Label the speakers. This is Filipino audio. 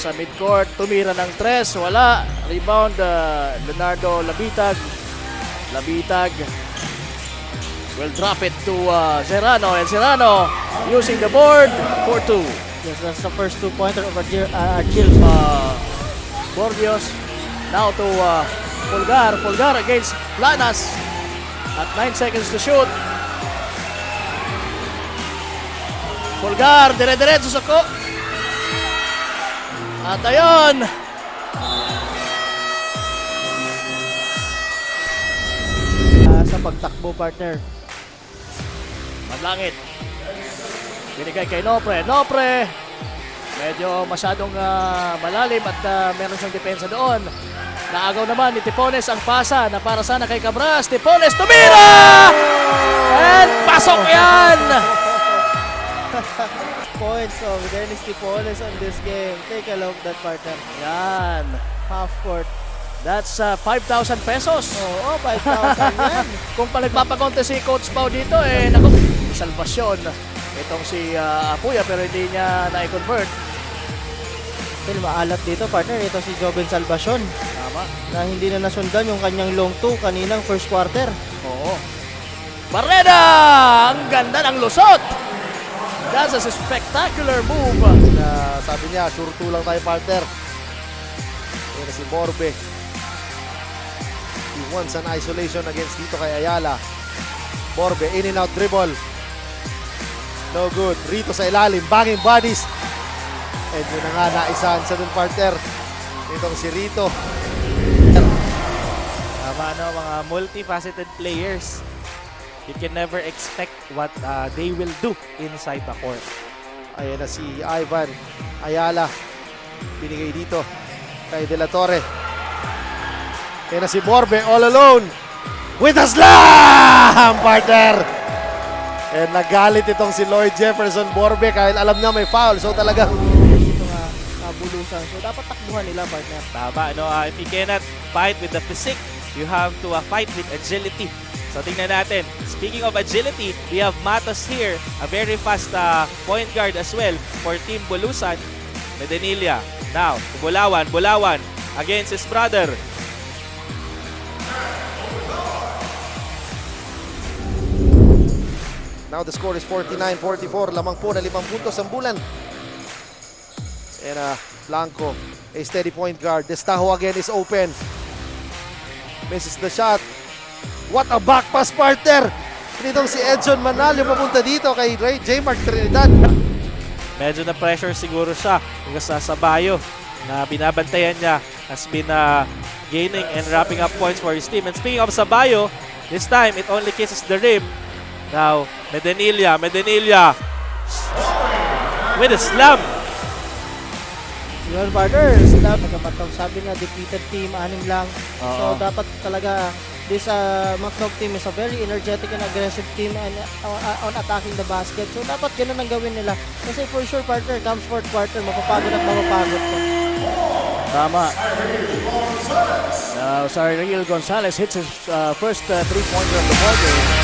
Speaker 1: sa midcourt. Tumira ng tres. Wala. Rebound. uh, Leonardo Labitag. Labitag. Will drop it to uh, Serrano. And Serrano using the board for two.
Speaker 2: Yes, that's the first two-pointer of Argil, uh, Argil.
Speaker 1: Uh, Bordios. Now to uh, Pulgar. Pulgar against Planas. At 9 seconds to shoot. Pulgar, dire-diretso sa ko. At ayun.
Speaker 2: Uh, sa pagtakbo, partner.
Speaker 1: Manlangit. Binigay kay Nopre. Nopre! Medyo masyadong ah, malalim at ah, meron siyang depensa doon. Naagaw naman ni Tipones ang pasa na para sana kay Cabras. Tipones tumira! And pasok yan!
Speaker 2: Points of Dennis Tipones on this game. Take a look at that, partner.
Speaker 1: Yan.
Speaker 2: Half court.
Speaker 1: That's ah, 5,000 pesos.
Speaker 2: Oo, 5,000 yan.
Speaker 1: Kung pa nagpapakonte si Coach Pau dito, eh, naku, salvasyon. Itong si ah, Apuya pero hindi niya na-convert.
Speaker 2: Still maalat dito, partner. Ito si Joven Salvacion
Speaker 1: Tama.
Speaker 2: na hindi na nasundan yung kanyang long two kaninang first quarter.
Speaker 1: Oo. Barreda! Ang ganda ng lusot! That's a spectacular move.
Speaker 3: na sabi niya, sure two lang tayo partner. Yan na si Borbe. He wants an isolation against dito kay Ayala. Borbe, in and out dribble. No good. Rito sa ilalim, banging bodies. And yun na nga, naisahan sa dun partner. Itong si Rito.
Speaker 4: Tama no, mga multifaceted players. You can never expect what uh, they will do inside the court.
Speaker 3: Ayan na si Ivan Ayala. Binigay dito kay De La Torre. Ayan na si Borbe all alone. With a slam, partner! And nagalit itong si Lloyd Jefferson Borbe kahit alam niya may foul. So talagang
Speaker 2: Dito nga, nabulusan. So, dapat takbuhan nila, partner.
Speaker 4: Tama, no? Uh, if you cannot fight with the physique, you have to uh, fight with agility. So tingnan natin. Speaking of agility, we have Matos here, a very fast uh, point guard as well for Team Bulusan. Medenilia. Now, Bulawan, Bulawan against his brother.
Speaker 3: now the score is 49-44. Lamang po na limang puntos ang bulan. And uh, Blanco, a steady point guard. Destajo again is open. Misses the shot. What a back pass partner! Nitong si Edson Manalo papunta dito kay Ray J. Mark Trinidad.
Speaker 4: Medyo na pressure siguro siya because sa Sabayo na binabantayan niya has been uh, gaining and wrapping up points for his team. And speaking of Sabayo, this time it only kisses the rim. Now, Medenilia, Medenilia with a slam.
Speaker 2: Yun, partner. Sila, nagkapatong sabi nga, defeated team, anim lang. So,
Speaker 1: Oo.
Speaker 2: dapat talaga, this uh, Macnog team is a very energetic and aggressive team and, uh, on attacking the basket. So, dapat ganun ang gawin nila. Kasi for sure, partner, comes fourth quarter, mapapagod at mapapagod ka.
Speaker 1: Tama. Now, Sariel Gonzalez hits his uh, first uh, three-pointer of the ball game.